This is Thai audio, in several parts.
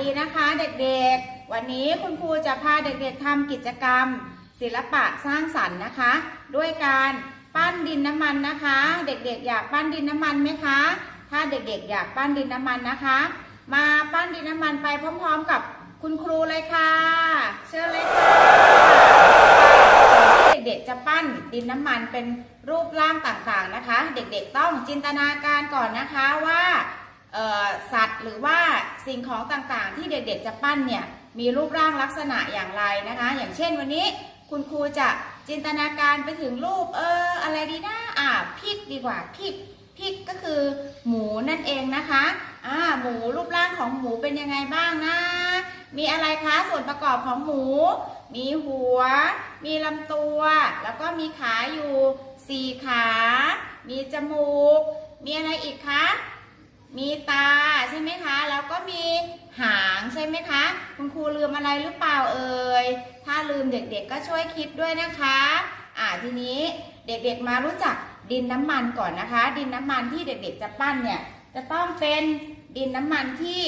ดีนะคะเด็กๆ วันนี้คุณครูจะพาเด็กๆทำกิจกรรม ศิลปะสร้างสรรค์นะคะ ด้วยการปั้นดินน้ำมันนะคะ เด็กๆ อยากปั้นดินน้ำมันไหมคะ ถ้าเด็กๆ อยากปั้นดินน้ำมันนะคะ มาปั้นดินน้ำมันไปพร้อม ๆ กับคุณครูเลยค่ะ เชิญเลยค่ะ เด็กๆ จะปั้นดินน้ำมันเป็นรูปร่างต่างๆนะคะ เด็กๆ ต้องจินตนาการก่อนนะคะว่า สัตว์หรือว่าสิ่งของต่างๆ ที่เด็กๆจะปั้นเนี่ยมีรูปร่างลักษณะอย่างไรนะคะ อย่างเช่นวันนี้คุณครูจะจินตนาการไปถึงรูปเอออะไรดีนะอ่าพริกดีกว่าพริกพริกก็คือหมูนั่นเองนะคะอ่าหมูรูปร่างของหมูเป็นยังไงบ้างนะมีอะไรคะส่วนประกอบของหมู มีหัว มีลำตัว แล้วก็มีขาอยู่สี่ขา มีจมูก มีอะไรอีกคะ มีตาใช่ไหมคะ แล้วก็มีหางใช่ไหมคะ คุณครูลืมอะไรหรือเปล่าเอ่ย ถ้าลืมเด็กๆก็ช่วยคิดด้วยนะคะ อ่าทีนี้เด็กๆมารู้จักดินน้ำมันก่อนนะคะ ดินน้ำมันที่เด็กๆจะปั้นเนี่ยจะต้องเป็นดินน้ำมันที่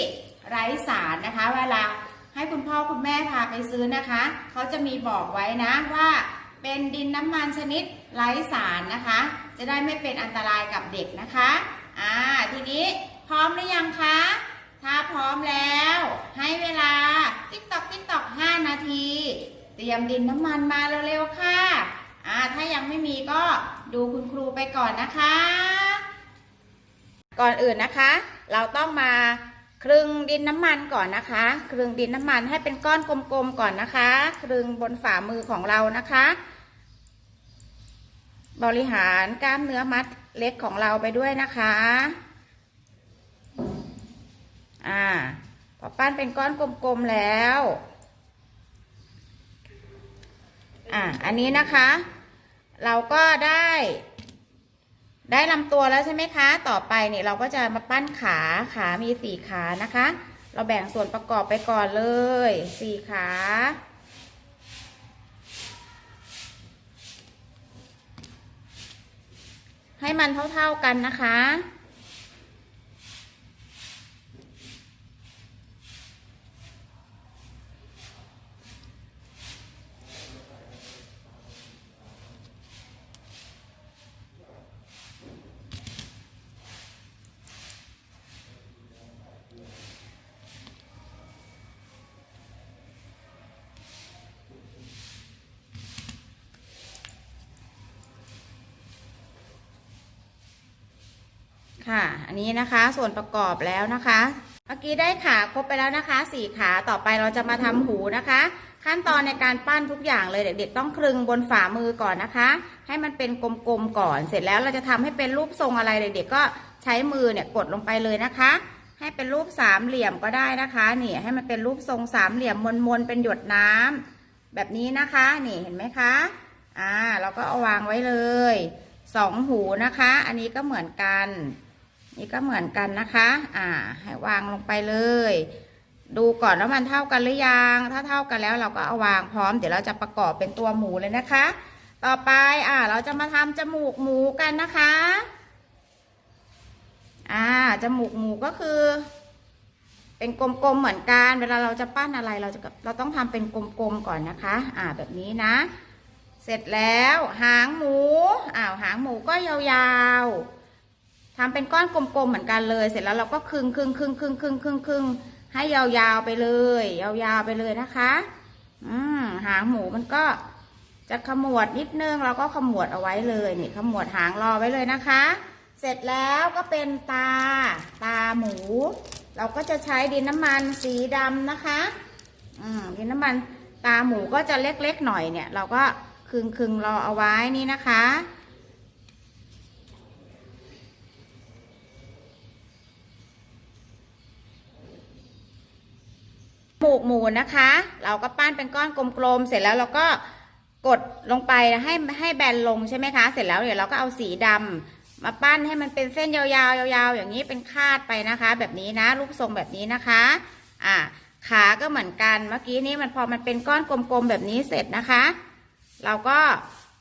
ไร้สารนะคะ เวลาให้คุณพ่อคุณแม่พาไปซื้อนะคะ เขาจะมีบอกไว้นะว่าเป็นดินน้ำมันชนิดไร้สารนะคะ จะได้ไม่เป็นอันตรายกับเด็กนะคะ อ่า ทีนี้ ร้อมหรือยังคะ ถ้าพร้อมแล้ว ให้เวลาติ๊กตอกติ๊กตอก5นาที เตรียมดินน้ำมันมาเร็วๆค่ะอ่าถ้ายังไม่มีก็ดูคุณครูไปก่อนนะคะ ก่อนอื่นนะคะ เราต้องมาคลึงดินน้ำมันก่อนนะคะคลึงดินน้ำมันให้เป็นก้อนกลมๆก่อนนะคะคลึงบนฝ่ามือของเรานะคะ บริหารกล้ามเนื้อมัดเล็กของเราไปด้วยนะคะ อ่าพอปั้นเป็นก้อนกลมๆแล้ว อ่าอันนี้นะคะ เราก็ได้ ได้ลำตัวแล้วใช่ไหมคะ ต่อไปเนี่ยเราก็จะมาปั้นขาขามีสี่ขานะคะ เราแบ่งส่วนประกอบไปก่อนเลยสี่ขาให้มันเท่าๆกันนะคะ ค่ะ อันนี้นะคะส่วนประกอบแล้วนะคะ เมื่อกี้ได้ขาครบไปแล้วนะคะสี่ขาต่อไปเราจะมาทำหูนะคะ ขั้นตอนในการปั้นทุกอย่างเลยเด็กๆ ต้องคลึงบนฝ่ามือก่อนนะคะ ให้มันเป็นกลมๆก่อน เสร็จแล้วเราจะทำให้เป็นรูปทรงอะไรเด็กๆก็ใช้มือเนี่ยกดลงไปเลยนะคะ ให้เป็นรูปสามเหลี่ยมก็ได้นะคะนี่ให้มันเป็นรูปทรงสามเหลี่ยมมนๆเป็นหยดน้ำแบบนี้นะคะนี่เห็นไหมคะอ่าเราก็เอาวางไว้เลยสองหูนะคะ อันนี้ก็เหมือนกัน นี่ก็เหมือนกันนะคะ อ่า ให้วางลงไปเลย ดูก่อนว่ามันเท่ากันหรือยัง ถ้าเท่ากันแล้วเราก็เอาวางพร้อม เดี๋ยวเราจะประกอบเป็นตัวหมูเลยนะคะ ต่อไป อ่า เราจะมาทำจมูกหมูกันนะคะ อ่า จมูกหมูก็คือ เป็นกลมๆเหมือนกัน เวลาเราจะปั้นอะไร เราจะ เราต้องทำเป็นกลมๆก่อนนะคะ อ่า แบบนี้นะ เสร็จแล้ว หางหมู อ้าว หางหมูก็ยาวๆ ทำเป็นก้อนกลมๆเหมือนกันเลย เสร็จแล้วเราก็คึงคึงคึงคึงคึงคึงคึงให้ยาวๆไปเลย ยาวๆไปเลยนะคะ อืมหางหมูมันก็จะขมวดนิดนึงเราก็ขมวดเอาไว้เลยนี่ขมวดหางรอไว้เลยนะคะ เสร็จแล้วก็เป็นตาตาหมู เราก็จะใช้ดินน้ำมันสีดำนะคะอืมดินน้ำมันตาหมูก็จะเล็กๆหน่อยเนี่ย เราก็คึงคึงรอเอาไว้นี่นะคะ มูกหมูนะคะ เราก็ปั้นเป็นก้อนกลมๆ เสร็จแล้วเราก็กดลงไปให้ให้แบนลงใช่ไหมคะ เสร็จแล้วเดี๋ยวเราก็เอาสีดำมาปั้นให้มันเป็นเส้นยาวๆยาวๆ อย่างนี้เป็นคาดไปนะคะ แบบนี้นะรูปทรงแบบนี้นะคะ อ่า ขาก็เหมือนกันเมื่อกี้นี้มันพอมันเป็นก้อนกลมๆแบบนี้เสร็จนะคะ เราก็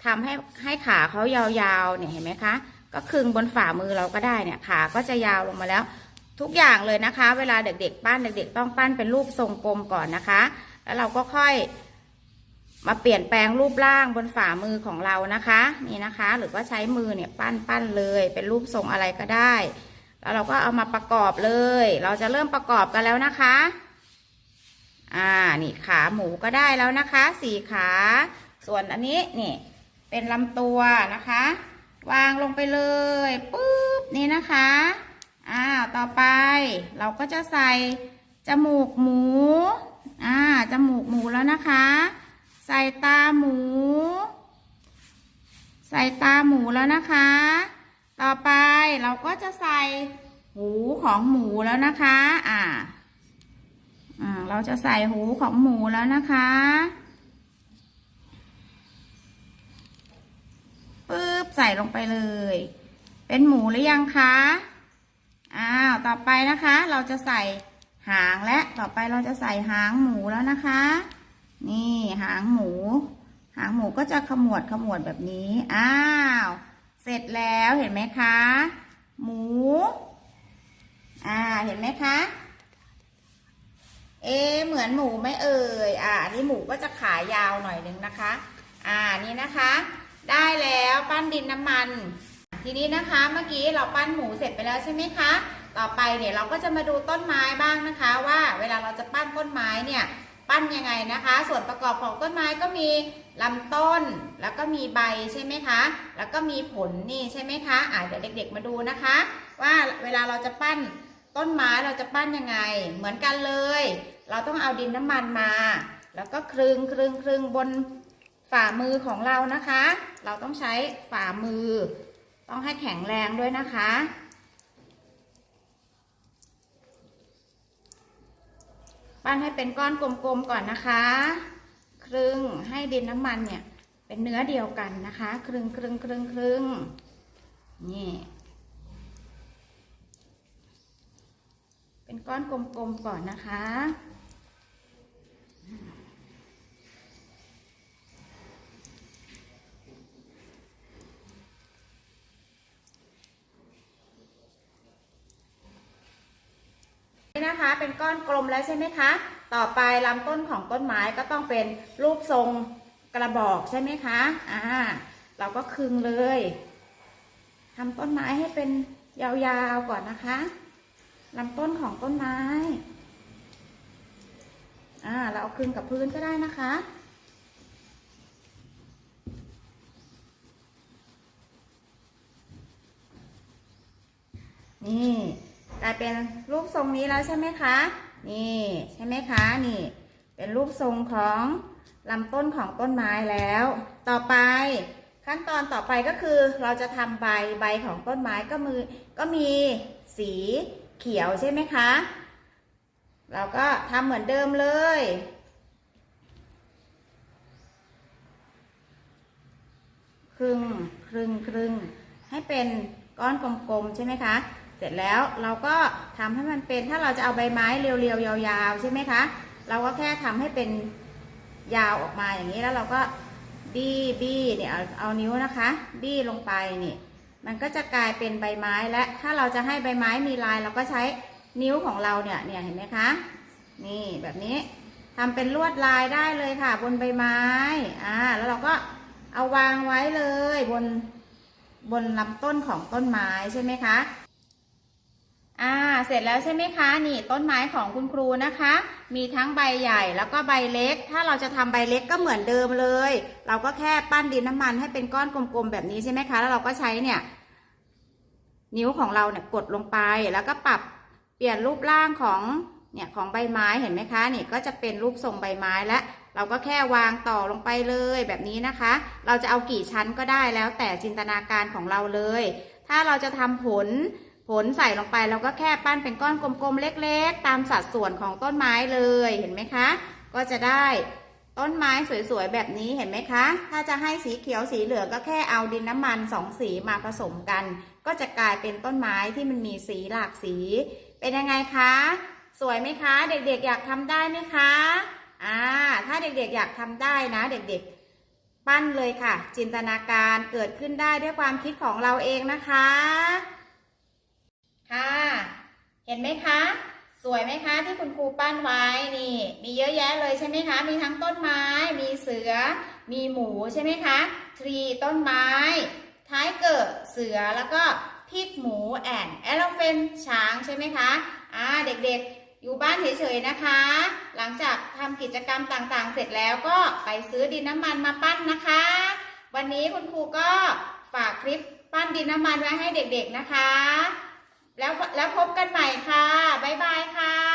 ทำให้ให้ขาเขายาวๆเนี่ยเห็นไหมคะ ก็คึงบนฝ่ามือเราก็ได้เนี่ยขาก็จะยาวลงมาแล้ว ทุกอย่างเลยนะคะ เวลาเด็กๆปั้นเด็ก ๆ ต้องปั้นเป็นรูปทรงกลมก่อนนะคะ แล้วเราก็ค่อยมาเปลี่ยนแปลงรูปร่างบนฝ่ามือของเรานะคะ นี่นะคะ หรือว่าใช้มือเนี่ยปั้นปั้นเลย เป็นรูปทรงอะไรก็ได้ แล้วเราก็เอามาประกอบเลย เราจะเริ่มประกอบกันแล้วนะคะ อ่านี่ขาหมูก็ได้แล้วนะคะสี่ขา ส่วนอันนี้นี่เป็นลำตัวนะคะ วางลงไปเลยปุ๊บนี่นะคะ อ้าวต่อไป เราก็จะใส่จมูกหมู อ่าจมูกหมูแล้วนะคะ ใส่ตาหมู ใส่ตาหมูแล้วนะคะ ต่อไปเราก็จะใส่หูของหมูแล้วนะคะ อ่าอ่า เราจะใส่หูของหมูแล้วนะคะปึ๊บใส่ลงไปเลย เป็นหมูหรือยังคะ ต่อไปนะคะ เราจะใส่หางและต่อไปเราจะใส่หางหมูแล้วนะคะ นี่หางหมู หางหมูก็จะขมวดขมวดแบบนี้ อ้าว เสร็จแล้วเห็นไหมคะ หมู อ่า เห็นไหมคะ เอ เหมือนหมูไหม่เอ่ย อ่าอันนี่หมูก็จะขายาวหน่อยนึงนะคะ อ่า นี่นะคะ ได้แล้วปั้นดินน้ำมัน ทีนี้นะคะ เมื่อกี้เราปั้นหมูเสร็จไปแล้วใช่ไหมคะ ต่อไปเนี่ยเราก็จะมาดูต้นไม้บ้างนะคะ ว่าเวลาเราจะปั้นต้นไม้เนี่ยปั้นยังไงนะคะ ส่วนประกอบของต้นไม้ก็มีลำต้น แล้วก็มีใบใช่ไหมคะ แล้วก็มีผลนี่ใช่ไหมคะอ่าเดี๋ยวเด็ก ๆ มาดูนะคะ ว่าเวลาเราจะปั้นต้นไม้เราจะปั้นยังไง เหมือนกันเลย เราต้องเอาดินน้ำมันมา แล้วก็คลึงคลึงคลึงบนฝ่ามือของเรานะคะ เราต้องใช้ฝ่ามือ ต้องให้แข็งแรงด้วยนะคะ ปั้นให้เป็นก้อนกลมๆก่อนนะคะ ครึ่งให้ดินน้ำมันเนี่ย เป็นเนื้อเดียวกันนะคะ ครึ่งครึงครึ่งครึ่งนี่ เป็นก้อนกลมๆก่อนนะคะ นี่นะคะ เป็นก้อนกลมแล้วใช่ไหมคะ ต่อไปลำต้นของต้นไม้ก็ต้องเป็นรูปทรงกระบอกใช่ไหมคะอ่าเราก็คึงเลยทำต้นไม้ให้เป็นยาวๆก่อนนะคะลำต้นของต้นไม้อ่าเราเอาคึงกับพื้นก็ได้นะคะนี่ กลายเป็นรูปทรงนี้แล้วใช่ไหมคะ นี่ใช่ไหมคะนี่ เป็นรูปทรงของลำต้นของต้นไม้แล้ว ต่อไปขั้นตอนต่อไปก็คือเราจะทำใบใบของต้นไม้ก็มือก็มีสีเขียวใช่ไหมคะ เราก็ทำเหมือนเดิมเลย ครึ่งครึ่งครึ่งให้เป็นก้อนกลมๆใช่ไหมคะ เสร็จแล้วเราก็ทำให้มันเป็นถ้าเราจะเอาใบไม้เรียวๆยาวๆใช่ไหมคะเราก็แค่ทำให้เป็นยาวออกมาอย่างนี้แล้วเราก็บี้บี้เนี่ยเอาเอานิ้วนะคะ บี้ลงไปนี่มันก็จะกลายเป็นใบไม้และถ้าเราจะให้ใบไม้มีลาย เราก็ใช้นิ้วของเราเนี่ยเนี่ยเห็นไหมคะ นี่แบบนี้ทำเป็นลวดลายได้เลยค่ะ บนใบไม้อ่าแล้วเราก็เอาวางไว้เลยบนบนลำต้นของต้นไม้ใช่ไหมคะ อ่า เสร็จแล้วใช่ไหมคะ นี่ต้นไม้ของคุณครูนะคะ มีทั้งใบใหญ่แล้วก็ใบเล็ก ถ้าเราจะทำใบเล็กก็เหมือนเดิมเลย เราก็แค่ปั้นดินน้ำมันให้เป็นก้อนกลมๆแบบนี้ใช่ไหมคะ แล้วเราก็ใช้เนี่ย นิ้วของเราเนี่ยกดลงไป แล้วก็ปรับเปลี่ยนรูปร่างของเนี่ยของใบไม้เห็นไหมคะ นี่ก็จะเป็นรูปทรงใบไม้และ เราก็แค่วางต่อลงไปเลยแบบนี้นะคะ เราจะเอากี่ชั้นก็ได้แล้วแต่จินตนาการของเราเลย ถ้าเราจะทำผล ผลใส่ลงไปเราก็แค่ปั้นเป็นก้อนกลมๆ เล็กๆ ตามสัดส่วนของต้นไม้เลยเห็นไหมคะ ก็จะได้ต้นไม้สวยๆ แบบนี้เห็นไหมคะ ถ้าจะให้สีเขียวสีเหลืองก็แค่เอาดินน้ำมันสองสีมาผสมกัน ก็จะกลายเป็นต้นไม้ที่มันมีสีหลากสี เป็นยังไงคะ สวยไหมคะ เด็กๆ อยากทำได้ไหมคะอ่าถ้าเด็กๆ อยากทำได้นะ เด็กๆ ปั้นเลยค่ะ จินตนาการเกิดขึ้นได้ด้วยความคิดของเราเองนะคะ ค่ะห็นไหมคะ สวยไหมคะที่คุณครูปั้นไว้นี่ มีเยอะแยะเลยใช่ไหมคะ มีทั้งต้นไม้ มีเสือ มีหมูใช่ไหมคะทรีต้นไม้ ท้ายเกิดเสือแล้วก็พิกหมูแอนเอลเฟนช้างใช่ไหมคะอ่าเด็กๆ อยู่บ้านเฉยๆนะคะ หลังจากทำกิจกรรมต่างๆ เสร็จแล้วก็ไปซื้อดินน้ำมันมาปั้นนะคะ วันนี้คุณครูก็ฝากคลิปปั้นดินน้ำมันไว้ให้เด็กๆนะคะ แล้วแล้วพบกันใหม่ค่ะ บ๊ายบายค่ะ